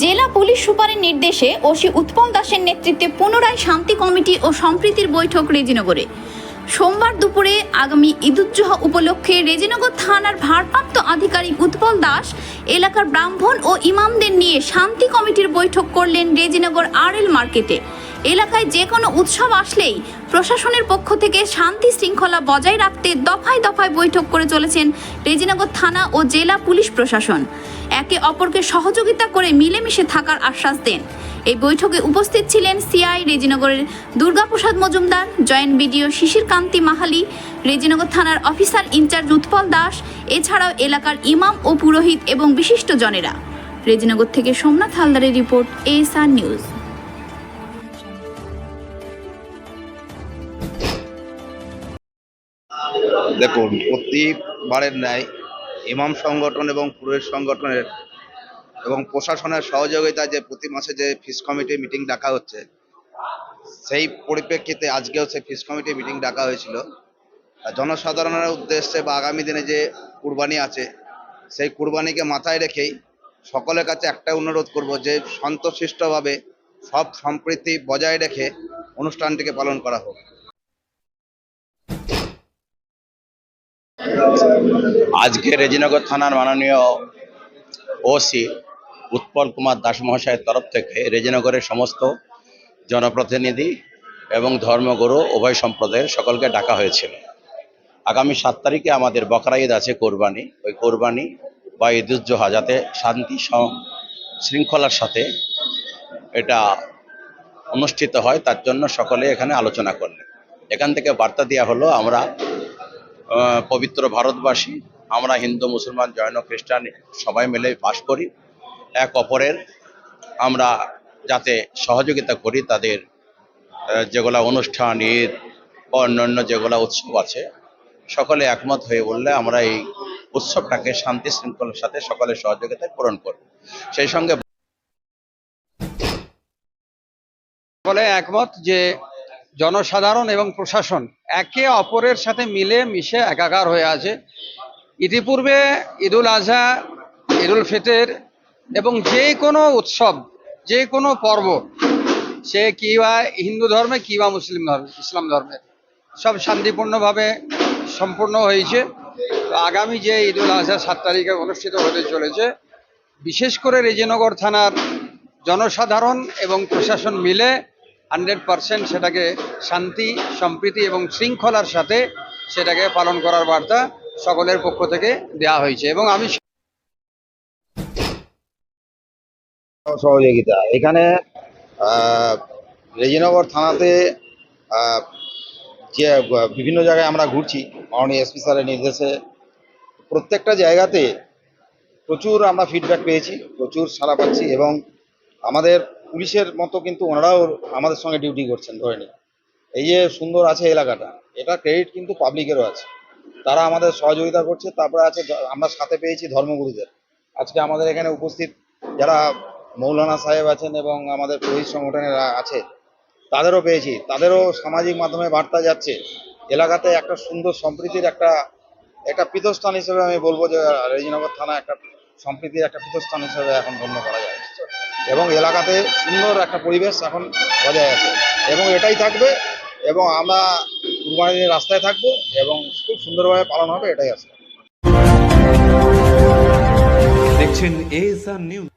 জেলা পুলিশ সুপারের নির্দেশে ওসি উৎপল দাসের নেতৃত্বে পুনরায় শান্তি কমিটি ও সম্প্রীতির বৈঠক রেজিনগরে। সোমবার দুপুরে আগামী ঈদুজ্জোহা উপলক্ষে রেজিনগর থানার ভারপ্রাপ্ত আধিকারিক উৎপল দাস, এলাকার ব্রাহ্মণ ও ইমামদের নিয়ে শান্তি কমিটির বৈঠক করলেন রেজিনগর আর এল মার্কেটে। এলাকায় যে কোনো উৎসব আসলেই প্রশাসনের পক্ষ থেকে শান্তি শৃঙ্খলা বজায় রাখতে দফায় দফায় বৈঠক করে চলেছেন রেজিনগর থানা ও জেলা পুলিশ প্রশাসন। একে অপরকে সহযোগিতা করে মিলেমিশে থাকার আশ্বাস দেন। এই বৈঠকে উপস্থিত ছিলেন সিআই রেজিনগরের দুর্গাপ্রসাদ মজুমদার, জয়েন্ট বিডিও শিশির কান্তি মাহালি, রেজিনগর থানার অফিসার ইনচার্জ উৎপল দাস, এছাড়াও এলাকার ইমাম ও পুরোহিত এবং বিশিষ্ট জনেরা রেজিনগর থেকে সোমনাথ হালদারের রিপোর্ট, এএসআর নিউজ। দেখুন প্রতিবারের ন্যায় ইমাম সংগঠন এবং পুরোহিত সংগঠনের এবং প্রশাসনের সহযোগিতায় যে প্রতি মাসে যে ফিস কমিটি মিটিং ডাকা হচ্ছে, সেই পরিপ্রেক্ষিতে আজকেও সেই ফিস কমিটি মিটিং ডাকা হয়েছিল। জনসাধারণের উদ্দেশ্যে বা আগামী দিনে যে কুরবানি আছে, সেই কুরবানিকে মাথায় রেখেই সকলের কাছে একটা অনুরোধ করব যে সন্তোষিষ্টভাবে সব সম্প্রীতি বজায় রেখে অনুষ্ঠানটিকে পালন করা হোক। আজকে রেজিনগর থানার মাননীয় ওসি উৎপল কুমার দাস মহাশয়ের তরফ থেকে রেজিনগরের সমস্ত জনপ্রতিনিধি এবং ধর্মগুরু উভয় সম্প্রদায়ের সকলকে ডাকা হয়েছিল। আগামী সাত তারিখে আমাদের বকরা ঈদ আছে কোরবানি। ওই কোরবানি বা ঈদুজ্জোহা যাতে শান্তি শৃঙ্খলার সাথে এটা অনুষ্ঠিত হয়, তার জন্য সকলে এখানে আলোচনা করলেন। এখান থেকে বার্তা দেওয়া হলো, আমরা পবিত্র ভারতবাসী, আমরা হিন্দু, মুসলমান, জৈন, খ্রিস্টান সবাই মিলে বাস করি। এক অপরের আমরা যাতে সহযোগিতা করি তাদের যেগুলা অনুষ্ঠান, ঈদ বা অন্যান্য যেগুলা উৎসব আছে, সকলে একমত হয়ে বললে আমরা এই উৎসবটাকে শান্তি শৃঙ্খলার সাথে সকলের সহযোগিতায় পূরণ করব। সেই সঙ্গে বলে একমত যে জনসাধারণ এবং প্রশাসন একে অপরের সাথে মিলে মিশে একাকার হয়ে আছে। ইতিপূর্বে ঈদুল আজহা, ঈদুল ফিতর এবং যে কোনো উৎসব, যে কোনো পর্ব, সে কি বা হিন্দু ধর্মে কি বা মুসলিম ধর্মে, ইসলাম ধর্মে, সব শান্তিপূর্ণভাবে সম্পূর্ণ হয়েছে। তো আগামী যে ঈদুল আজহা সাত তারিখে অনুষ্ঠিত হতে চলেছে, বিশেষ করে রেজিনগর থানার জনসাধারণ এবং প্রশাসন মিলে হান্ড্রেড পারসেন্ট সেটাকে শান্তি, সম্প্রীতি এবং শৃঙ্খলার সাথে সেটাকে পালন করার বার্তা সকলের পক্ষ থেকে দেওয়া হয়েছে এবং আমি সহযোগিতা। এখানে রেজিনগর থানাতে যে, বিভিন্ন জায়গায় আমরা ঘুরছি, মাননীয় এসপি স্যারের নির্দেশে। প্রত্যেকটা জায়গাতে প্রচুর আমরা ফিডব্যাক পেয়েছি, প্রচুর সাড়া পাচ্ছি এবং আমাদের পুলিশের মতো কিন্তু ওনারাও আমাদের সঙ্গে ডিউটি করছেন, ধরে নিন। এই যে সুন্দর আছে এলাকাটা, এটা ক্রেডিট কিন্তু পাবলিকেরও আছে। তারা আমাদের সহযোগিতা করছে, তারপরে আছে আমরা সাথে পেয়েছি ধর্মগুরুদের। আজকে আমাদের এখানে উপস্থিত যারা মৌলানা সাহেব আছেন এবং আমাদের পুলিশ সংগঠনের আছে, তাদেরও পেয়েছি। তাদেরও সামাজিক মাধ্যমে বার্তা যাচ্ছে। এলাকাতে একটা সুন্দর সম্প্রীতির একটা একটা পীঠস্থান হিসেবে আমি বলব যে রেজিনগর থানা একটা সম্প্রীতির একটা পীঠস্থান হিসেবে এখন গণ্য করা যায়। এবং এলাকাতে সুন্দর একটা পরিবেশ এখন বজায় আছে। এবং এটাই থাকবে এবং আমরা কুরবানির রাস্তায় থাকব এবং খুব সুন্দরভাবে পালন হবে, এটাই আছে। দেখছেন এএসআর নিউজ